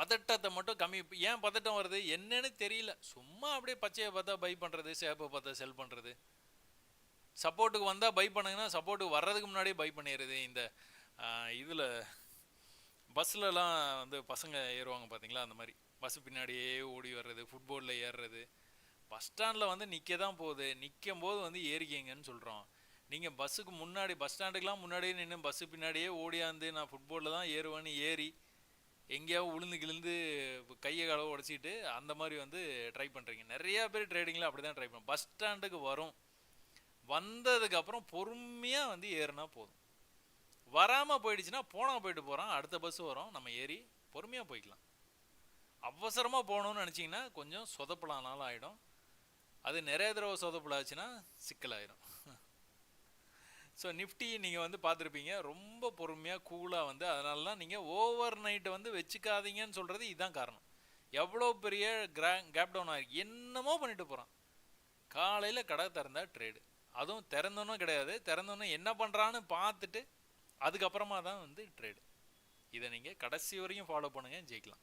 பதட்டத்தை மட்டும் கம்மி. ஏன் பதட்டம் வருது? என்னன்னு தெரியல. சும்மா அப்படியே பச்சையை பார்த்தா பை பண்ணுறது சேப்பை பார்த்தா செல் பண்ணுறது சப்போர்ட்டுக்கு வந்தால் பை பண்ணுங்கன்னா சப்போர்ட்டுக்கு வர்றதுக்கு முன்னாடியே பை பண்ணிடுறது. இந்த இதில் பஸ்லலாம் வந்து பசங்க ஏறுவாங்க பார்த்தீங்களா? அந்த மாதிரி. பஸ் பின்னாடியே ஓடி வர்றது ஃபுட்போலில் ஏறுறது. பஸ் ஸ்டாண்டில் வந்து நிற்க தான் போகுது. நிற்கும் போது வந்து ஏறிக்கிங்கன்னு சொல்கிறோம் நீங்கள் பஸ்ஸுக்கு முன்னாடி பஸ் ஸ்டாண்டுக்கெலாம் முன்னாடியே நின்று பஸ்ஸு பின்னாடியே ஓடியாந்து நான் ஃபுட்போலில் தான் ஏறுவேன்னு ஏறி எங்கேயாவது உளுந்து கிழுந்து கையை காலை உடச்சிட்டு அந்த மாதிரி வந்து ட்ரை பண்ணுறீங்க நிறையா பேர் ட்ரேடிங்கில் அப்படி தான் ட்ரை பண்ணும் பஸ் ஸ்டாண்டுக்கு வரும் வந்ததுக்கப்புறம் பொறுமையாக வந்து ஏறுனா போதும். வராமல் போயிடுச்சுன்னா போனால் போயிட்டு போகிறோம் அடுத்த பஸ் வரும். நம்ம ஏறி பொறுமையாக போய்க்கலாம். அவசரமாக போகணும்னு நினச்சிங்கன்னா கொஞ்சம் சொதப்பலானாலும் ஆகிடும் அது நிறைய தடவை சொதப்பலாச்சுன்னா சிக்கலாயிரும். ஸோ நிஃப்டி நீங்கள் வந்து பார்த்துருப்பீங்க. ரொம்ப பொறுமையாக கூலாக வந்து அதனால தான் நீங்கள் ஓவர் நைட்டை வந்து வச்சுக்காதீங்கன்னு சொல்கிறது இதுதான் காரணம். எவ்வளோ பெரிய கிரா கேப் டவுன் ஆகிருக்கு என்னமோ பண்ணிட்டு போகிறான் காலையில் கடை திறந்தா ட்ரேடு அதுவும் திறந்தோன்னும் கிடையாது. திறந்தோன்னே என்ன பண்ணுறான்னு பார்த்துட்டு அதுக்கப்புறமா தான் வந்து ட்ரேடு இதை நீங்கள் கடைசி வரையும் ஃபாலோ பண்ணுங்கள் ஜெயிக்கலாம்.